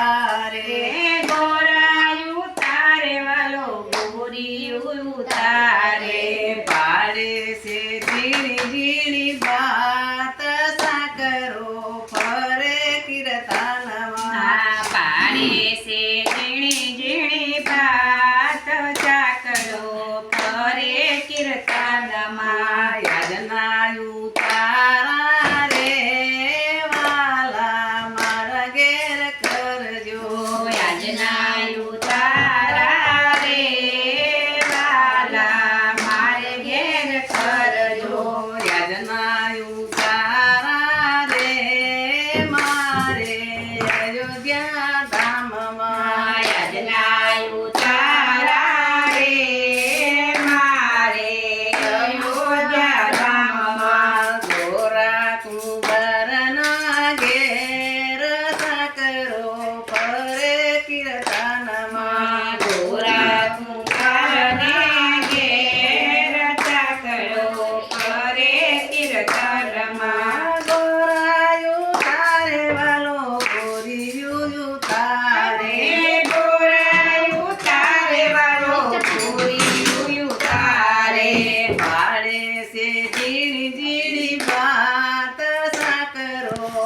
Ah.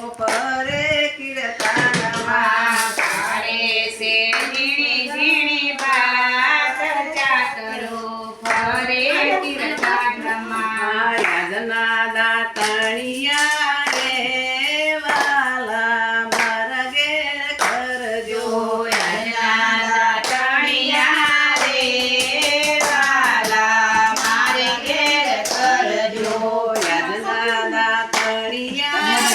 ફરે કીર્તનમાં ફરે છે ઝીણી ઝીણી વાત ચાકરો ફરે કીર્તનમાં રાજના દાતણિયા રે વાલા મારા ઘેર કરજો. Yeah.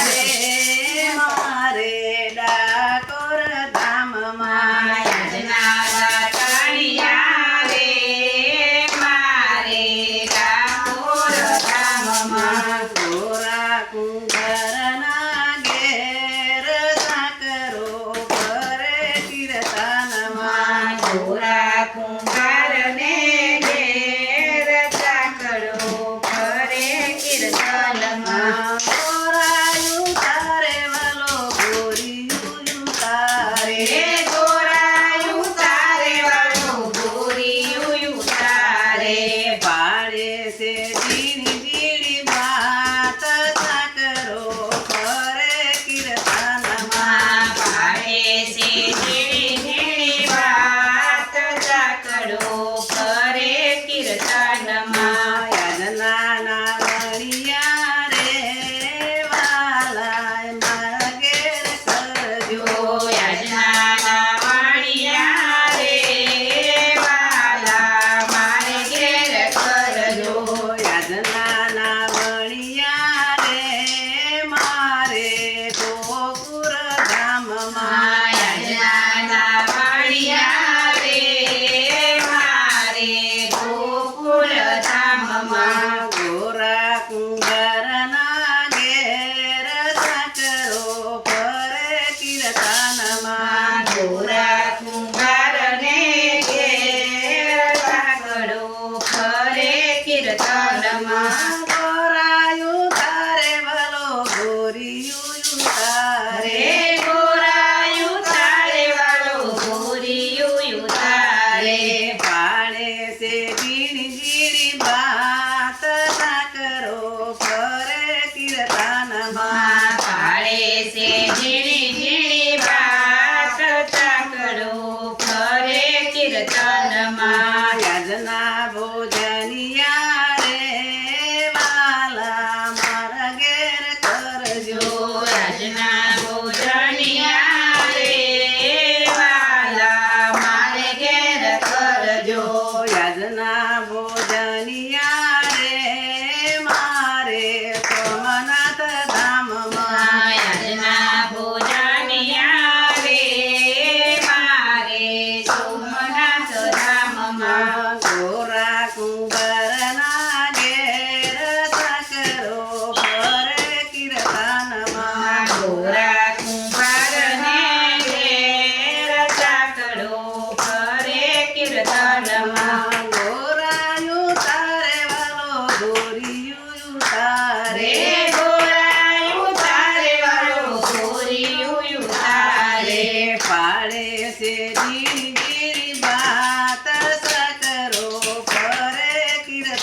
da, da.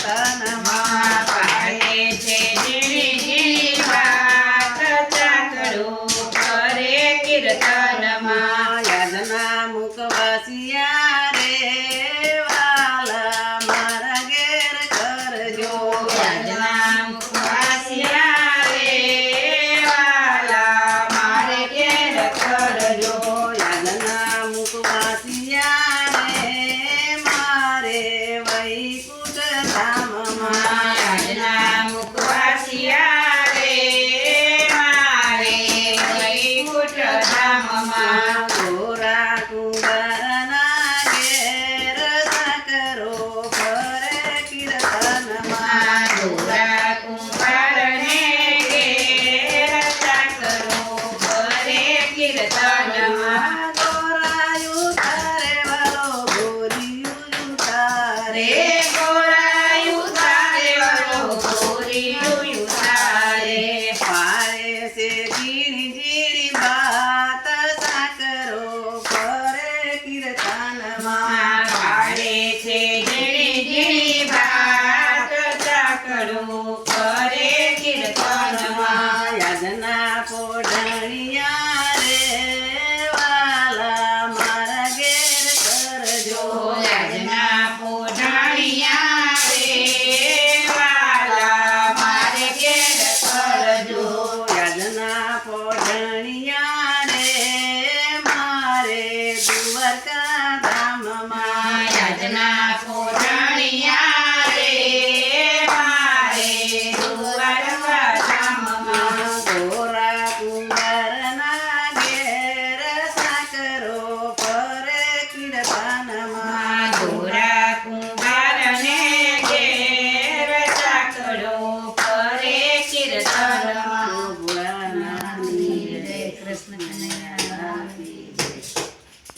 ventana. ધામમાં યજના પૂરણિયા